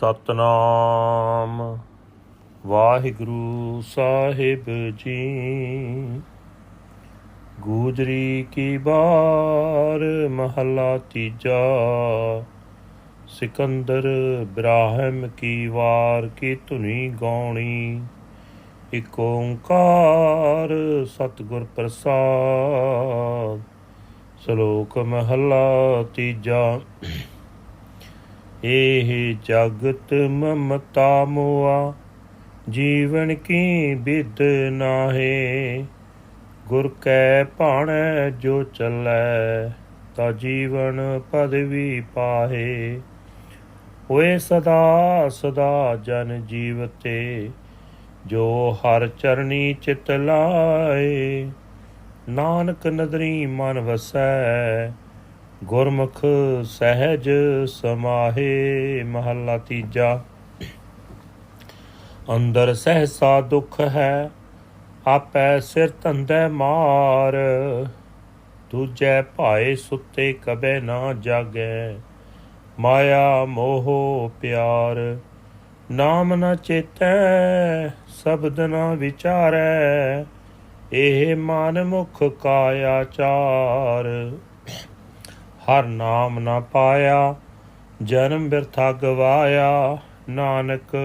ਸਤਨਾਮ। ਵਾਹਿਗੁਰੂ ਸਾਹਿਬ ਜੀ। ਗੂਜਰੀ ਕੀ ਬਾਰ, ਮਹਲਾ ਤੀਜਾ। ਸਿਕੰਦਰ ਬ੍ਰਾਹਮ ਕੀ ਵਾਰ, ਕੀ ਧੁਨੀ ਗਾਉਣੀ। ਇਕ ਓੰਕਾਰ ਸਤਿਗੁਰ ਪ੍ਰਸਾਦ। ਸ਼ਲੋਕ ਮਹਲਾ ਤੀਜਾ। ਇਹ ਜਗਤ ਮਮਤਾ ਮੋਆ, ਜੀਵਨ ਕੀ ਬਿਦ ਨਾਹੇ। ਗੁਰ ਕੈ ਭਾਣੈ ਜੋ ਚੱਲੈ, ਤਾ ਜੀਵਨ ਪਦਵੀ ਪਾਹੇ। ਹੋਏ ਸਦਾ ਸਦਾ ਜਨ ਜੀਵਤੇ ਜੋ ਹਰ ਚਰਨੀ ਚਿਤ ਲਾਏ ਨਾਨਕ ਨਦਰੀ ਮਨ ਵਸੈ ਗੁਰਮੁਖ ਸਹਿਜ ਸਮਾਹੇ, ਮਹੱਲਾ ਤੀਜਾ। ਅੰਦਰ ਸਹਸਾ ਦੁੱਖ ਹੈ, ਆਪੈ ਸਿਰ ਧੰਦੇ ਮਾਰ। ਦੂਜੈ ਭਾਏ ਸੁੱਤੇ ਕਬੈ ਨਾ ਜਾਗੈ, ਮਾਇਆ ਮੋਹ ਪਿਆਰ। ਨਾਮ ਨ ਚੇਤੈ, ਸ਼ਬਦ ਨ ਵਿਚਾਰੈ, ਇਹ ਮਨ ਮੁਖ ਕਾਇਆ ਚਾਰ। ਹਰ ਨਾਮ ਨਾ ਪਾਇਆ, ਜਨਮ ਬਿਰਥਾ ਗਵਾਇਆ। ਨਾਨਕ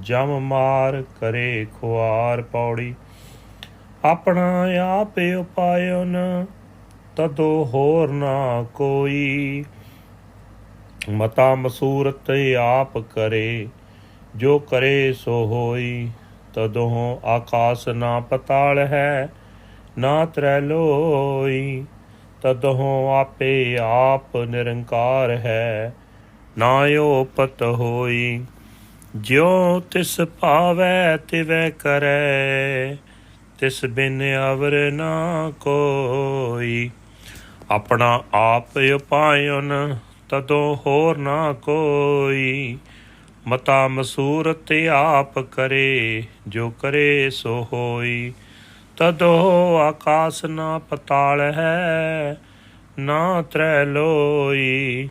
ਜਮ ਮਾਰ ਕਰੇ ਖੁਆਰ ਪੌੜੀ। ਆਪਣਾ ਆਪ ਉਪਾਇਨ, ਤਦੋ ਹੋਰ ਨਾ ਕੋਈ। ਮਤਾ ਮਸੂਰਤ ਆਪ ਕਰੇ, ਜੋ ਕਰੇ ਸੋ ਹੋਈ। ਤਦੋਂ ਆਕਾਸ ਨਾ ਪਤਾਲ ਹੈ, ਨਾ ਤਰੈ ਲੋਈ। ਤਦੋਂ ਆਪੇ ਆਪ ਨਿਰੰਕਾਰ ਹੈ। ਨਾ ਓਪਤ ਹੋਈ, ਜਿਉ ਤਿਸ ਭਾਵੈ ਤਿਵੈ ਕਰੈ। ਤਿਸ ਬਿਨ ਅਵਰ ਨਾ ਕੋਈ, ਆਪਣਾ ਆਪ ਉਪਾਇਨ ਤਦੋਂ ਹੋਰ ਨਾ ਕੋਈ। ਮਤਾ ਮਸੂਰ ਤੇ ਆਪ ਕਰੇ, ਜੋ ਕਰੇ ਸੋ ਹੋਈ। ਤਦੋ ਆਕਾਸ ਨਾ ਪਤਾਲ ਹੈ ਨਾ ਤਰੈ ਲੋਈ।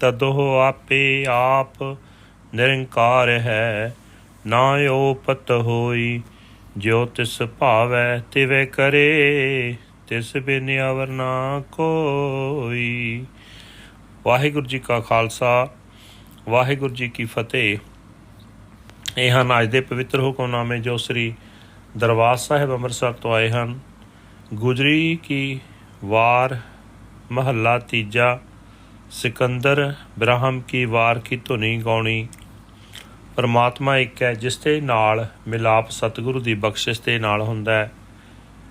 ਤਦੋ ਆਪੇ ਆਪ ਨਿਰੰਕਾਰ ਹੈ ਨਾ ਓਪਤ ਹੋਈ। ਜੋ ਤਿਸ ਭਾਵੈ ਤਿਵੈ ਕਰੇ, ਤਿਸ ਬਿਨ ਅਵਰ ਨਾ ਕੋਈ। ਵਾਹਿਗੁਰੂ ਜੀ ਕਾ ਖਾਲਸਾ, ਵਾਹਿਗੁਰੂ ਜੀ ਕੀ ਫਤਿਹ। ਇਹ ਹਨ ਅੱਜ ਦੇ ਪਵਿੱਤਰ ਹੁਕਮਨਾਮੇ ਜੋ ਸ੍ਰੀ ਦਰਬਾਰ ਸਾਹਿਬ ਅੰਮ੍ਰਿਤਸਰ ਤੋਂ ਆਏ ਹਨ। ਗੁਜਰੀ ਕੀ ਵਾਰ, ਮਹੱਲਾ ਤੀਜਾ, ਸਿਕੰਦਰ ਬ੍ਰਾਹਮ ਕੀ ਵਾਰ ਕੀ ਧੁਨੀ ਗਾਉਣੀ। ਪਰਮਾਤਮਾ ਇੱਕ ਹੈ, ਜਿਸ ਦੇ ਨਾਲ ਮਿਲਾਪ ਸਤਿਗੁਰੂ ਦੀ ਬਖਸ਼ਿਸ਼ ਦੇ ਨਾਲ ਹੁੰਦਾ ਹੈ।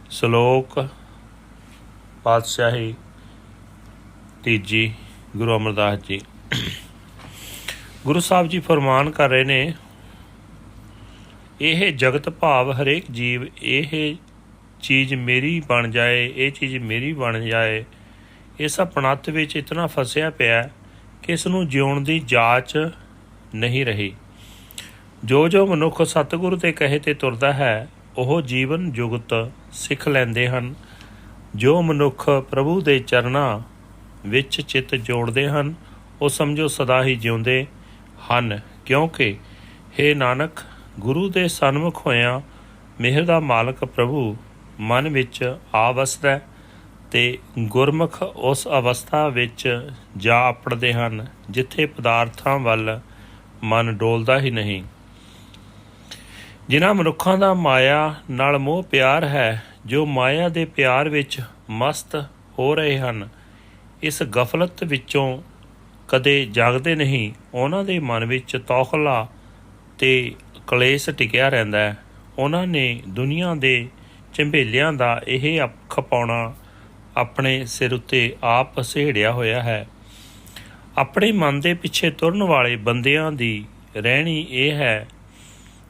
ਸ਼ਲੋਕ ਪਾਤਸ਼ਾਹੀ ਤੀਜੀ, ਗੁਰੂ ਅਮਰਦਾਸ ਜੀ। ਗੁਰੂ ਸਾਹਿਬ ਜੀ ਫਰਮਾਨ ਕਰ ਰਹੇ ਨੇ ਇਹ ਜਗਤ ਭਾਵ ਹਰੇਕ ਜੀਵ, ਇਹ ਚੀਜ਼ ਮੇਰੀ ਬਣ ਜਾਏ, ਇਹ ਚੀਜ਼ ਮੇਰੀ ਬਣ ਜਾਏ। ਇਸ ਆਪਣਤ ਵਿੱਚ ਇਤਨਾ ਫਸਿਆ ਪਿਆ ਕਿ ਇਸ ਨੂੰ ਜਿਉਣ ਦੀ ਜਾਚ ਨਹੀਂ ਰਹੀ। ਜੋ ਜੋ ਮਨੁੱਖ ਸਤਿਗੁਰੂ ਦੇ ਕਹੇ ਤੇ ਤੁਰਦਾ ਹੈ, ਉਹ ਜੀਵਨ ਜੁਗਤ ਸਿੱਖ ਲੈਂਦੇ ਹਨ। ਜੋ ਮਨੁੱਖ ਪ੍ਰਭੂ ਦੇ ਚਰਨਾਂ ਵਿੱਚ ਚਿੱਤ ਜੋੜਦੇ ਹਨ, ਉਹ ਸਮਝੋ ਸਦਾ ਹੀ ਜਿਉਂਦੇ ਹਨ, ਕਿਉਂਕਿ हे ਨਾਨਕ ਗੁਰੂ ਦੇ ਸਨਮੁਖ ਹੋਇਆਂ ਮਿਹਰ ਦਾ ਮਾਲਕ ਪ੍ਰਭੂ ਮਨ ਵਿੱਚ ਆ ਵਸਦਾ ਹੈ ਤੇ ਗੁਰਮੁਖ ਉਸ ਅਵਸਥਾ ਵਿੱਚ ਜਾ ਆਪੜਦੇ ਹਨ, ਜਿੱਥੇ ਪਦਾਰਥਾਂ ਵੱਲ ਮਨ ਡੋਲਦਾ ਹੀ ਨਹੀਂ। ਜਿਨ੍ਹਾਂ ਮਨੁੱਖਾਂ ਦਾ ਮਾਇਆ ਨਾਲ ਮੋਹ ਪਿਆਰ ਹੈ, ਜੋ ਮਾਇਆ ਦੇ ਪਿਆਰ ਵਿੱਚ ਮਸਤ ਹੋ ਰਹੇ ਹਨ, ਇਸ ਗਫਲਤ ਵਿੱਚੋਂ ਕਦੇ ਜਾਗਦੇ ਨਹੀਂ। ਉਹਨਾਂ ਦੇ ਮਨ ਵਿੱਚ ਤੌਖਲਾ ਤੇ ਕਲੇਸ਼ ਟਿਕਿਆ ਰਹਿੰਦਾ ਹੈ। ਉਹਨਾਂ ਨੇ ਦੁਨੀਆ ਦੇ ਝੰਬੇਲਿਆਂ ਦਾ ਇਹ ਖਪਾਉਣਾ ਆਪਣੇ ਸਿਰ ਉੱਤੇ ਆਪ ਸਹੇੜਿਆ ਹੋਇਆ ਹੈ। ਆਪਣੇ ਮਨ ਦੇ ਪਿੱਛੇ ਤੁਰਨ ਵਾਲੇ ਬੰਦਿਆਂ ਦੀ ਰਹਿਣੀ ਇਹ ਹੈ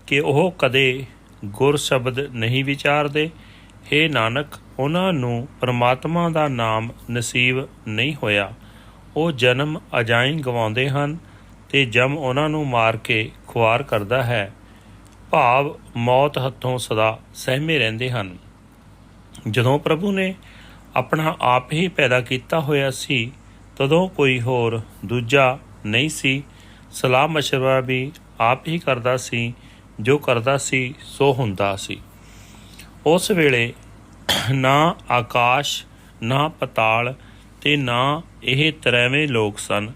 ਕਿ ਉਹ ਕਦੇ ਗੁਰ ਸ਼ਬਦ ਨਹੀਂ ਵਿਚਾਰਦੇ। हे ਨਾਨਕ, ਉਹਨਾਂ ਨੂੰ ਪਰਮਾਤਮਾ ਦਾ ਨਾਮ ਨਸੀਬ ਨਹੀਂ ਹੋਇਆ। ਉਹ ਜਨਮ ਅਜਾਈ ਗਵਾਉਂਦੇ ਹਨ ਤੇ ਜਮ ਉਹਨਾਂ ਨੂੰ ਮਾਰ ਕੇ ਖੁਆਰ ਕਰਦਾ ਹੈ। ਭਾਵ ਮੌਤ ਹੱਥੋਂ ਸਦਾ ਸਹਿਮੇ ਰਹਿੰਦੇ ਹਨ। ਜਦੋਂ ਪ੍ਰਭੂ ਨੇ ਆਪਣਾ ਆਪ ਹੀ ਪੈਦਾ ਕੀਤਾ ਹੋਇਆ ਸੀ, ਤਦੋਂ ਕੋਈ ਹੋਰ ਦੂਜਾ ਨਹੀਂ ਸੀ। ਸਲਾਹ ਮਸ਼ਵਰਾ ਵੀ ਆਪ ਹੀ ਕਰਦਾ ਸੀ, ਜੋ ਕਰਦਾ ਸੀ, ਸੋ ਹੁੰਦਾ ਸੀ। ਉਸ ਵੇਲੇ ਨਾ ਆਕਾਸ਼, ਨਾ ਪਤਾਲ ਤੇ ਨਾ ਇਹ ਤਰੈਵੇਂ ਲੋਕ ਸਨ।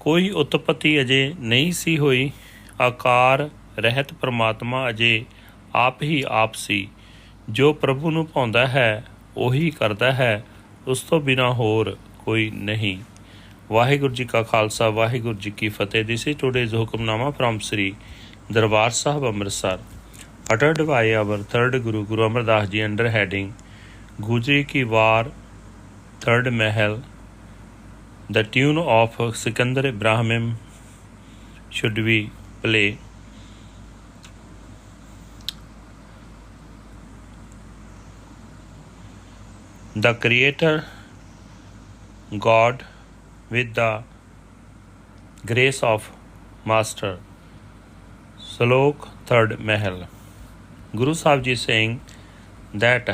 ਕੋਈ ਉਤਪਤੀ ਅਜੇ ਨਹੀਂ ਸੀ ਹੋਈ। ਆਕਾਰ ਰਹਿਤ ਪਰਮਾਤਮਾ ਅਜੇ ਆਪ ਹੀ ਆਪ ਸੀ ਜੋ ਪ੍ਰਭੂ ਨੂੰ ਭਾਉਂਦਾ ਹੈ ਉਹੀ ਕਰਦਾ ਹੈ ਉਸ ਤੋਂ ਬਿਨਾ ਹੋਰ ਕੋਈ ਨਹੀਂ ਵਾਹਿਗੁਰੂ ਜੀ ਕਾ ਖਾਲਸਾ ਵਾਹਿਗੁਰੂ ਜੀ ਕੀ Fateh this is today's Hukamnama from Sri Darbar Sahib Amritsar ਅਟਟਡ by our 3rd Guru Guru Amardas ji under heading Gujri Ki war 3rd Mahal the tune of Sikandar Ibrahim should we play The Creator God with the grace of Master. Slok Third Mahal. Guru Sahib is saying that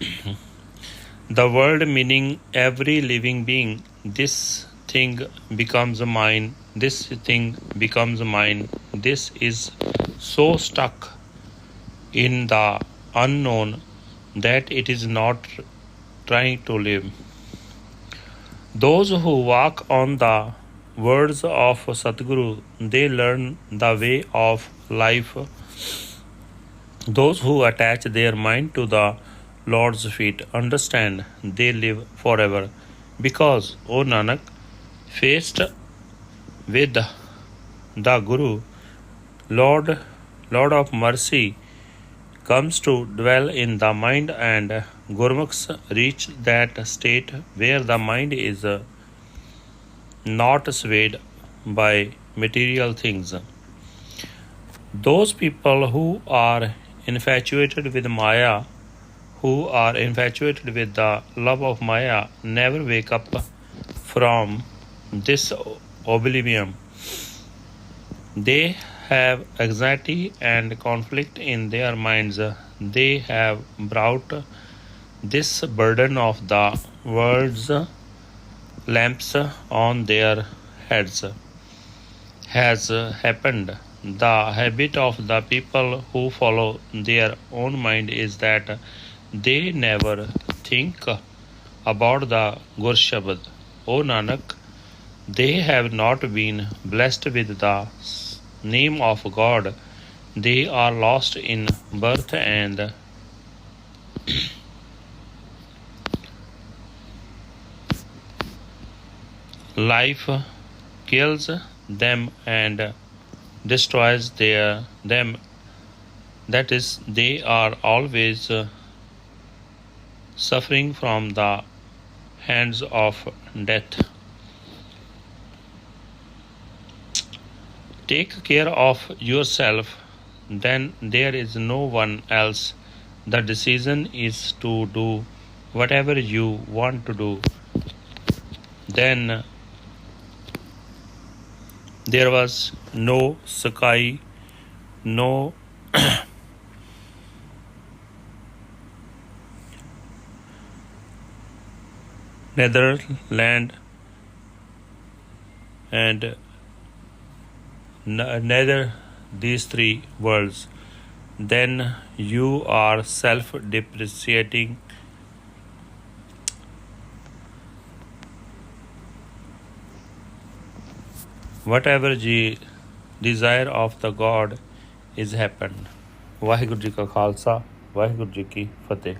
the world meaning every living being, this thing becomes mine, this thing becomes mine, this is so stuck in the unknown that it is not trying to live. Those who walk on the words of Sadguru, they learn the way of life. Those who attach their mind to the Lord's feet understand they live forever. Because, O Nanak, faced with the Guru, Lord, Lord of mercy, comes to dwell in the mind, and Gurmukhs reach that state where the mind is uh, not swayed by material things. Those people who are infatuated with Maya, who are infatuated with the love of Maya, never wake up from this oblivion. They have anxiety and conflict in their minds. They have brought this burden of the world's lamps on their heads has happened. The habit of the people who follow their own mind is that they never think about the Gur Shabad. O Nanak, they have not been blessed with the name of God. They are lost in birth and life kills them and destroys their them. That is they are always uh, suffering from the hands of death. Take care of yourself then there is no one else. The decision is to do whatever you want to do. Then there was no sky, no Netherland, and neither these three worlds. Then you are self depreciating whatever ye desire of the God is happened Waheguru ji ਕਾ ਖਾਲਸਾ ਵਾਹਿਗੁਰੂ ਜੀ ਕੀ ਫਤਿਹ